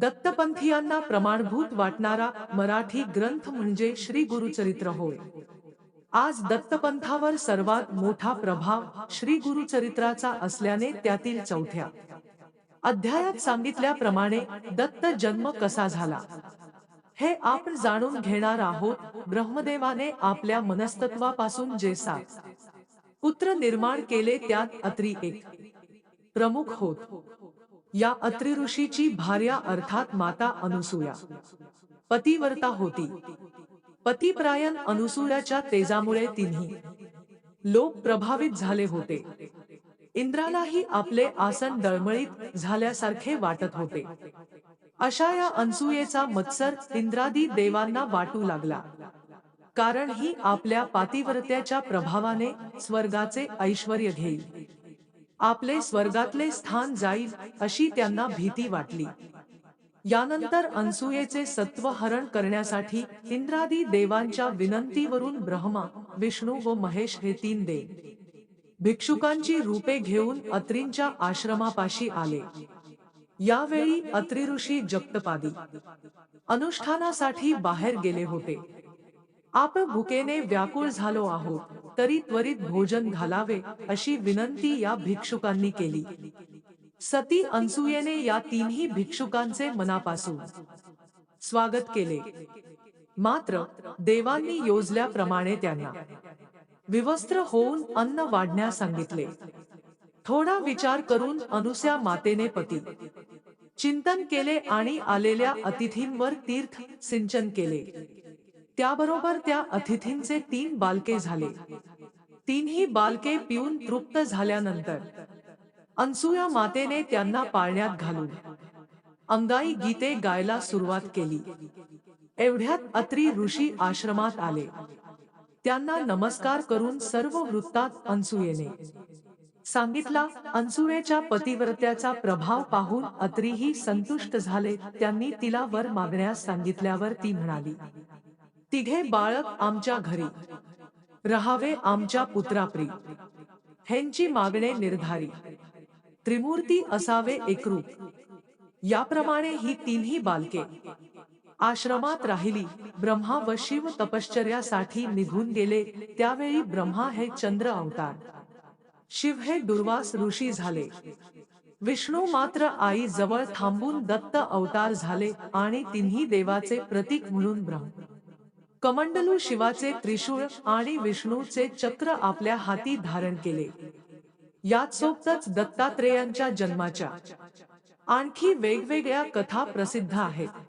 दत्तपंथीयांना प्रमाणभूत वाटणारा मराठी ग्रंथ म्हणजे श्री गुरुचरित्र होय. आज दत्तपंथावर सर्वात मोठा प्रभाव श्री गुरुचरित्राचा असल्याने त्यातील चौथ्या. अध्यायात सांगितल्याप्रमाणे दत्त जन्म कसा झाला? हे आपण जाणून घेणार आहोत ब्रह्मदेवाने आपल्या मनस्तत्वापासून जे सात. पुत्र निर्माण केले त्यात अत्री एक. प्रमुख होत. या अत्रिऋषीची भार्या अर्थात माता अनुसूया. पतिवर्ता होती. पतिप्रायन अनुसूयाच्या तेजामुळे तिन्ही लोक प्रभावित झाले होते. इंद्रालाही आपले आसन दळमळीत झाल्यासारखे वाटत होते. अशा या अनसुयेचा मत्सर इंद्रादी देवांना वाटू लागला. कारण ही आपल्या पातिव्रत्याच्या प्रभावाने स्वर्गाचे ऐश्वर घेईल. आपले स्वर्गातले स्थान जाईल अशी त्यांना भीती वाटली. यानंतर अनसुयेचे सत्व हरण करण्यासाठी इंद्रादी देवांच्या विनंतीवरून ब्रह्मा विष्णू व महेश हे तीन देव भिक्षुकांची रूपे घेऊन अत्रींच्या आश्रमापाशी आले. यावेळी अत्रिऋषी जगतपादी अनुष्ठानासाठी बाहेर गेले होते. आप भुकेने व्याकुळ झालो आहोत तरी त्वरित भोजन घालावे अशी विनंती या भिक्षुकांनी केली. सती अनसुयेने या तीनही भिक्षुकांचे मनापासून स्वागत केले. मात्र देवांनी योजल्याप्रमाणे त्यांना विवस्त्र होऊन अन्न वाढण्यास सांगितले. थोडा विचार करून अनुस्या मातेने पती. चिंतन केले आणि आलेल्या अतिथींवर तीर्थ सिंचन केले. त्याबरोबर त्या अतिथींचे तीन बालके झाले. तीनही बालके पिऊन तृप्त झाल्यानंतर अनसुया मातेने त्यांना पाळण्यात घालून अंगाई गीते गायला सुरुवात केली. एवढ्यात अत्री ऋषी आश्रमात आले. त्यांना नमस्कार करून सर्व वृत्तात अनसुयेने सांगितला अनसुयेच्या पतिव्रत्याचा प्रभाव पाहून अत्रीही संतुष्ट झाले त्यांनी तिला वर मागण्यास सांगितल्यावर ती म्हणाली. तिघे बाळक आमच्या घरी. रहावे आमच्या पुत्राप्री. ह्यांची मागणे निर्धारी. त्रिमूर्ती असावे एकरूप. याप्रमाणे ही तिन्ही बालके. आश्रमात राहिली. ब्रह्मा व शिव तपश्चर्यासाठी निघून गेले. त्यावेळी ब्रह्मा हे चंद्र अवतार. शिव हे दुर्वास ऋषी झाले. विष्णू मात्र आई जवळ थांबून दत्त अवतार झाले आणि तिन्ही देवाचे प्रतीक म्हणून ब्रह्म. कमंडलू शिवाचे त्रिशूळ आणि विष्णूचे चक्र आपल्या हाती धारण केले. यात सोबतच दत्तात्रेयांच्या जन्माच्या. आणखी वेगवेगळ्या कथा प्रसिद्ध आहेत.